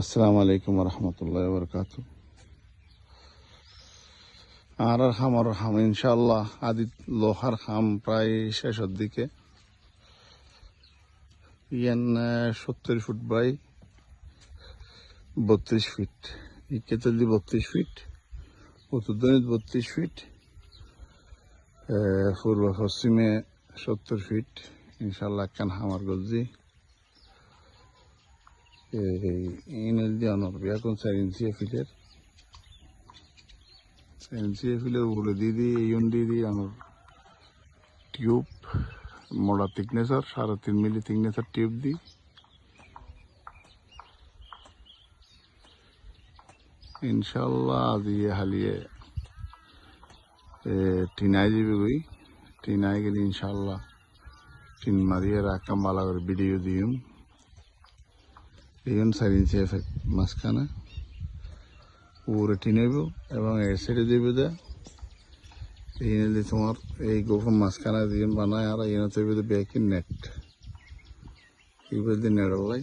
আসসালামু আলাইকুম রহমতুল্লাহ বরকাত আর আর খাম আর খাম ইনশাল্লাহ আদি লোহার খাম প্রায় শেষের দিকে। ইয়ান সত্তর ফুট বাই বত্রিশ ফিট। ইকেতলি বত্রিশ ফিট উত্তরদনিত বত্রিশ ফিট পূর্ব পশ্চিমে সত্তর ফিট। ইনশাল্লাহ একখান হামার গজি ইনেল দিয়ে অনর বিয়া কোন চার ইঞ্চি ফিটের চার ইঞ্চি ফিলের উপরে দিয়ে দিই ইউন দিয়ে দিই আমার টিউব মোড়া থিকনেসার সাড়ে তিন মিলি থিকনেসার টিউব দিই ইনশাল্লাহ দিয়ে হালিয়ে টিনাই যাবে গই টিনাই গেলে ইনশাল্লাহ টিন মারিয়ে রাখতাম ভালো করে ভিডিও দিম এই চারি ইঞ্চি এফেক্ট মাঝখানে। উপরে টিনেব এবং এর সাইডে দেবে দে এই নিলে তোমার এই গোফম মাঝখানে দিয়ে বানায় আর এই তৈবে দে ব্যাকি নেট এবার দিয়ে নেট লাই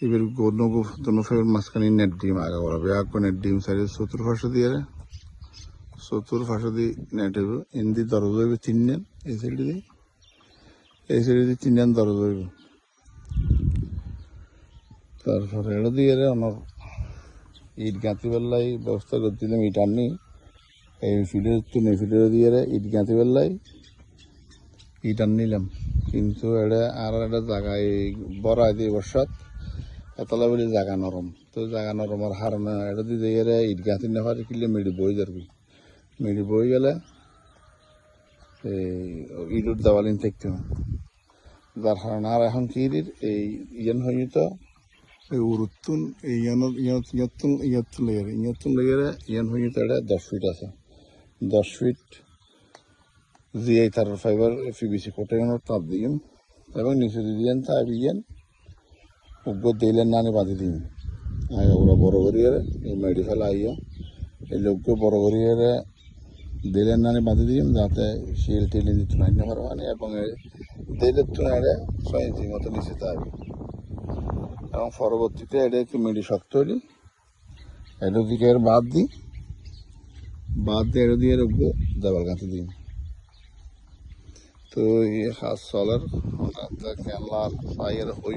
এবার গোনো গোফ দোনো ফের মাঝখানে নেট ডিম আগা করা ব্যাগ নেট ডিম সাইডে চতুর্পাশে দিয়ে চতুর্পাশে দিয়ে নেট হইব। এন্দি দরজ হইব তিন নেন। এই সাইডে দিয়ে। এই সাইডে দিয়ে তিন নেন দরজ হইব। তারপরে এটা দিয়ে আমার ইট গাঁথি বেল্লাই ব্যবস্থা করে দিলাম, ইট আনি এই ফিডের তো নেই ফিডের দিয়ে ইট গাঁথি বেল্লাই ইট আন নিলাম। কিন্তু এটা আর একটা জায়গায় বড় দিয়ে বর্ষাত, এতলা বলে জায়গা নরম। তো জায়গা নরম আর হার না এটা দিয়ে দিয়ে ইট গাঁথি না পারে কিনলে মেডি বই যাবি মেডি বই গেলে এই ইটুর দেওয়ালিন থাকতে হবে। যার কারণে আর এখন কি এই ইয়ান হয়ে ইয়ানোর ইয়াতুন ইয়াতুন লেয়ারে ইয়াতুন লেয়ারে ইয়ান হয়ে তাড়ে দশ ফিট আছে। দশ ফিট জিআই তার ফাইবার পিবিসি কোটেগানোর তাপ দিন এবং নিচে দিয়েন তা দিয়েন। উপর দিলেন নানি বাঁধি দিন। আগে ওরা বড় করিয়ে এই মেডি ফেলা আইয়া। এই লোককে বড় করিয়ে দিলেন নানি বাঁধি দিন, যাতে শিল টিল দিতে নাই না পারবানি এবং দিলের তুন আড়ে ছয় ইঞ্চি মতো নিচে তাবি এবং পরবর্তীতে এটা একটু মেডি শক্ত হলি এটা দিকে এর বাদ দিই। বাদ দিয়ে এটা দিয়ে রাখব দেওয়াল গাঁথে দিই। তো এই হাত চলার পাইয়ের হই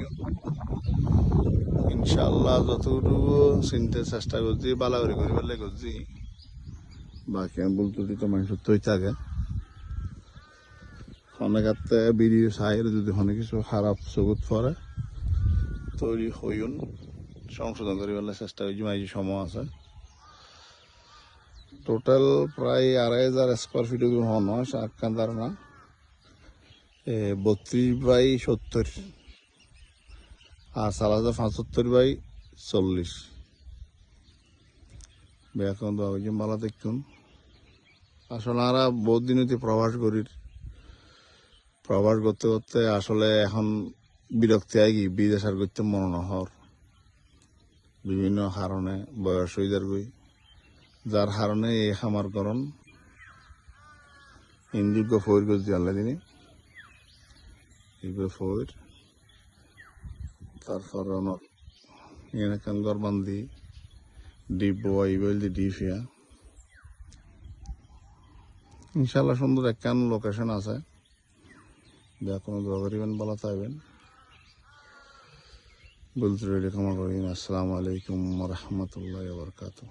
ইনশাল্লাহ যতটুকু চিনতে চেষ্টা করছি বালা করে পেলে করছি। বাকি আমি বলতে তো মানুষ তৈ থাকে। অনেক ভিডিও চাইলে যদি অনেক কিছু খারাপ চকুত পড়ে তৈরি হইন সংশোধন করিবার চেষ্টা করছি মাঝে সময় আছে। টোটাল প্রায় আড়াই হাজার স্কোয়ার ফিট হন আকান্দার না এ, বত্রিশ বাই সত্তর। আর সাত হাজার পঁচাত্তর বাই চল্লিশ। এখন ওই মালা দেখুন আসলে আমরা বহুত দিন প্রবাস করি। প্রবাস করতে করতে আসলে এখন বিরক্তি কি বিদেশ আর করতে মন নহর বিভিন্ন কারণে বয়স হয়ে যার গই। যার কারণে এই খামার করণ। ইনযোগ্য ফৈর করছি আল্লাহ দিনে। এইগুলো ফৈর তারপর এখানে কাঙ্গর বান্ধি। ডিপ বোয়া ইবেল দি ডিপ ইয়া। ইনশাল্লাহ সুন্দর একখান লোকেশন আছে। যা কোনো দোয়া করিবেন, বলা চাইবেন। বলতে রইলে ক্ষমা করিন আসসালামু আলাইকুম রহমতুল্লাহ বরকাতুহ।